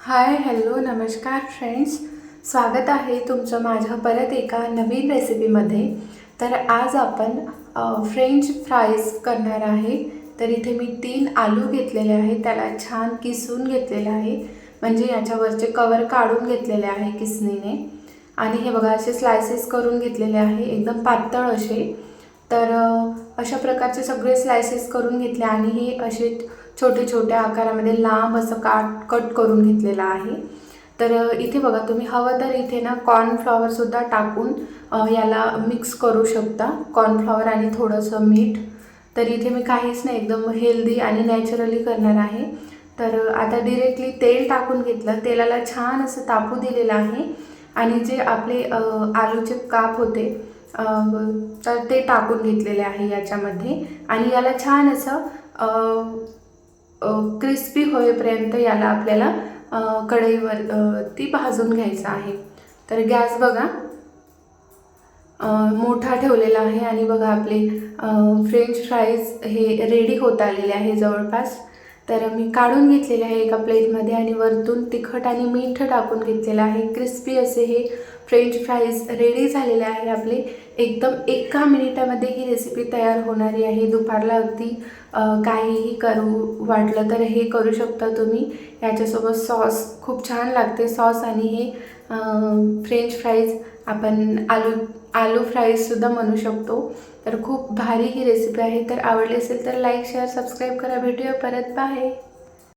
Hi hello नमस्कार friends. स्वागत आहे तुमचं माझ्या परत एका नवीन रेसिपीमध्ये. तर आज आपण फ्रेंच फ्राईज करणार आहे. तर इथे मी तीन आलू घेतलेले आहे त्याला छान किसून घेतलेलं आहे. म्हणजे याच्यावरचे कवर काढून घेतलेले आहे किसणीने. आणि हे बघा असे स्लायसेस करून घेतलेले आहे. एकदम पातळ असे. तर अशा प्रकारचे सगळे स्लायसेस करून घेतले आणि हे असे छोटे छोट्या आकारामध्ये लांब असं काट कट करून घेतलेलं आहे. तर इथे बघा तुम्ही हवं तर इथे ना कॉर्नफ्लॉवरसुद्धा टाकून याला मिक्स करू शकता. कॉर्नफ्लॉवर आणि थोडंसं मीठ. तर इथे मी काहीच नाही एकदम हेल्दी आणि नॅचरली करणार आहे. तर आता डिरेक्टली तेल टाकून घेतलं. तेलाला छान असं तापू दिलेलं आहे. आणि जे आपले आलूचे काप होते तर ते टाकून घेतलेले आहे याच्यामध्ये. आणि याला छान असं क्रिस्पी होईपर्यंत याला आपल्याला कढईवर ती भाजून घ्यायचं आहे. तर गॅस बघा. मोठा ठेवलेला आहे आणि बघा आपले फ्रेंच फ्राईज हे रेडी होत आलेले आहे जवळपास. तर मी काढून घेतलेले आहे एका प्लेटमध्ये आणि वरतून तिखट आणि मीठ टाकून घेतलेलं आहे. क्रिस्पी असे हे फ्रेंच फ्राईज रेडी झालेले आहे आपले. एकदम एका मिनिटामध्ये ही रेसिपी तयार होणारी आहे. दुपारला अगदी काहीही करू वाटलं तर हे करू शकता तुम्ही. याच्यासोबत सॉस खूप छान लागते सॉस आणि हे फ्रेंच फ्राईज आपण आलू आलू फ्राईजसुद्धा म्हणू शकतो. तर खूप भारी ही रेसिपी आहे. तर आवडली असेल तर लाईक शेअर सबस्क्राईब करा. भेटूया परत. बाय